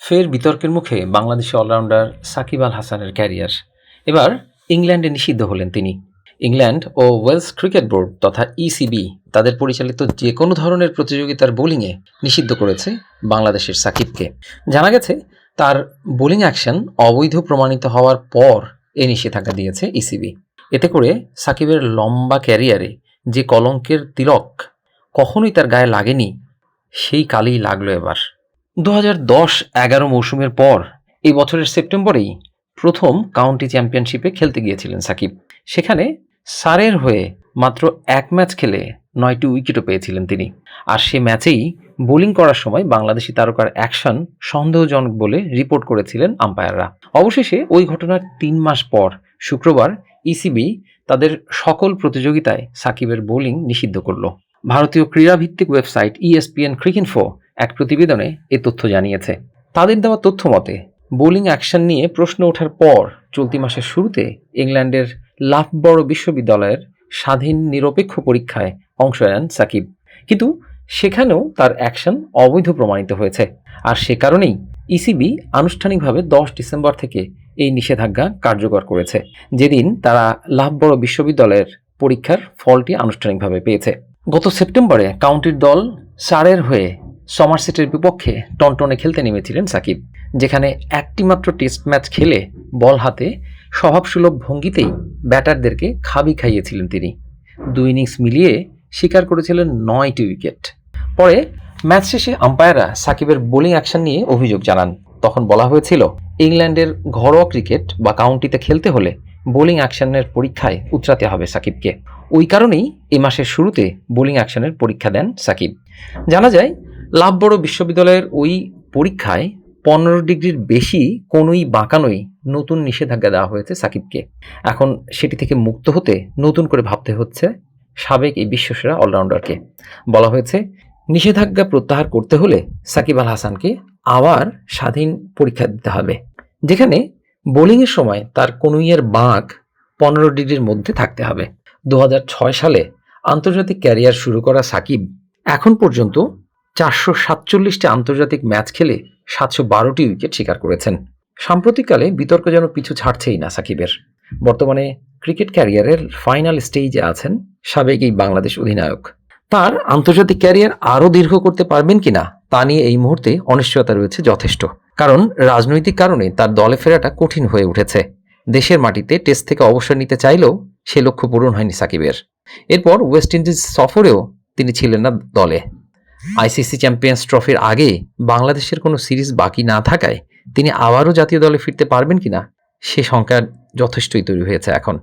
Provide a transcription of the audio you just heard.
ফের বিতর্কের মুখে বাংলাদেশি অলরাউন্ডার সাকিব আল হাসানের ক্যারিয়ার। এবার ইংল্যান্ডে নিষিদ্ধ হলেন তিনি। ইংল্যান্ড ও ওয়েলস ক্রিকেট বোর্ড তথা ইসিবি তাদের পরিচালিত যে কোনো ধরনের প্রতিযোগিতার বোলিংয়ে নিষিদ্ধ করেছে বাংলাদেশের সাকিবকে। জানা গেছে, তার বোলিং অ্যাকশন অবৈধ প্রমাণিত হওয়ার পর এ নিষেধাজ্ঞা দিয়েছে ইসিবি এতে করে সাকিবের লম্বা ক্যারিয়ারে যে কলঙ্কের তিলক কখনোই তার গায়ে লাগেনি, সেই কালেই লাগল এবার। দু হাজার দশ এগারো মৌসুমের পর এই বছরের সেপ্টেম্বরেই প্রথম কাউন্টি চ্যাম্পিয়নশিপে খেলতে গিয়েছিলেন সাকিব। সেখানে সারের হয়ে মাত্র এক ম্যাচ খেলে নয়টি উইকেটও পেয়েছিলেন তিনি। আর সে ম্যাচেই বোলিং করার সময় বাংলাদেশি তারকার অ্যাকশন সন্দেহজনক বলে রিপোর্ট করেছিলেন আম্পায়াররা। অবশেষে ওই ঘটনার তিন মাস পর শুক্রবার ইসিবি তাদের সকল প্রতিযোগিতায় সাকিবের বোলিং নিষিদ্ধ করল। ভারতীয় ক্রীড়াভিত্তিক ওয়েবসাইট ইএসপিএন ক্রিকইনফো এক প্রতিবেদনে এ তথ্য জানিয়েছে। তাদের দেওয়া তথ্য মতে, বোলিং অ্যাকশন নিয়ে প্রশ্ন ওঠার পর চলতি মাসের শুরুতে ইংল্যান্ডের লাফবড় বিশ্ববিদ্যালয়ের স্বাধীন নিরপেক্ষ পরীক্ষায় অংশ নেন সাকিব। কিন্তু সেখানেও তার অ্যাকশন অবৈধ প্রমাণিত হয়েছে। আর সে কারণেই ইসিবি আনুষ্ঠানিকভাবে দশ ডিসেম্বর থেকে এই নিষেধাজ্ঞা কার্যকর করেছে। যেদিন তারা লাভবড় বিশ্ববিদ্যালয়ের পরীক্ষার ফলটি আনুষ্ঠানিকভাবে পেয়েছে। গত সেপ্টেম্বরে কাউন্টির দল সারের হয়ে সমারসেটের বিপক্ষে টনটনে খেলতে নেমেছিলেন সাকিব, যেখানে একটি মাত্র টেস্ট ম্যাচ খেলে বল হাতে স্বভাবসুলভ ভঙ্গিতেই ব্যাটারদেরকে খাবি খাইয়েছিলেন তিনি। দুই ইনিংস মিলিয়ে শিকার করেছিলেন নয়টি উইকেট। পরে ম্যাচ শেষে আম্পায়াররা সাকিবের বোলিং অ্যাকশন নিয়ে অভিযোগ জানান। তখন বলা হয়েছিল, ইংল্যান্ডের ঘরোয়া ক্রিকেট বা কাউন্টিতে খেলতে হলে বোলিং অ্যাকশনের পরীক্ষায় উতরাতে হবে সাকিবকে। ওই কারণেই এ মাসের শুরুতে বোলিং অ্যাকশনের পরীক্ষা দেন সাকিব। জানা যায় লাভবড় বিশ্ববিদ্যালয়ের ওই পরীক্ষায় পনেরো ডিগ্রির বেশি কোনোই বাঁকানোই নতুন নিষেধাজ্ঞা দেওয়া হয়েছে সাকিবকে। এখন সেটি থেকে মুক্ত হতে নতুন করে ভাবতে হচ্ছে সাবেক এই বিশ্বসেরা অলরাউন্ডারকে। বলা হয়েছে, নিষেধাজ্ঞা প্রত্যাহার করতে হলে সাকিব আল হাসানকে আবার স্বাধীন পরীক্ষা দিতে হবে, যেখানে বোলিংয়ের সময় তার কনুইয়ের বাঁক পনেরো ডিগ্রির মধ্যে থাকতে হবে। দু হাজার ছয় সালে আন্তর্জাতিক ক্যারিয়ার শুরু করা সাকিব এখন পর্যন্ত চারশো সাতচল্লিশটি আন্তর্জাতিক ম্যাচ খেলে সাতশো বারোটি উইকেট শিকার করেছেন। সাম্প্রতিককালে বিতর্ক যেন পিছু ছাড়ছেই না সাকিবের। বর্তমানে ক্রিকেট ক্যারিয়ারের ফাইনাল স্টেজে আছেন সাবেক এই বাংলাদেশ অধিনায়ক। তার আন্তর্জাতিক ক্যারিয়ার আরও দীর্ঘ করতে পারবেন কিনা তা নিয়ে এই মুহূর্তে অনিশ্চয়তা রয়েছে যথেষ্ট। কারণ রাজনৈতিক কারণে তার দলে ফেরাটা কঠিন হয়ে উঠেছে। দেশের মাটিতে টেস্ট থেকে অবসর নিতে চাইলেও সে লক্ষ্য পূরণ হয়নি সাকিবের। এরপর ওয়েস্ট ইন্ডিজ সফরেও তিনি ছিলেন না দলে। আইসিসি চ্যাম্পিয়ন্স ট্রফির আগে বাংলাদেশের কোনো সিরিজ বাকি না থাকায় তিনি আবারও জাতীয় দলে ফিরতে পারবেন কিনা, সে সংখ্যা যথেষ্টই তৈরি হয়েছে এখন।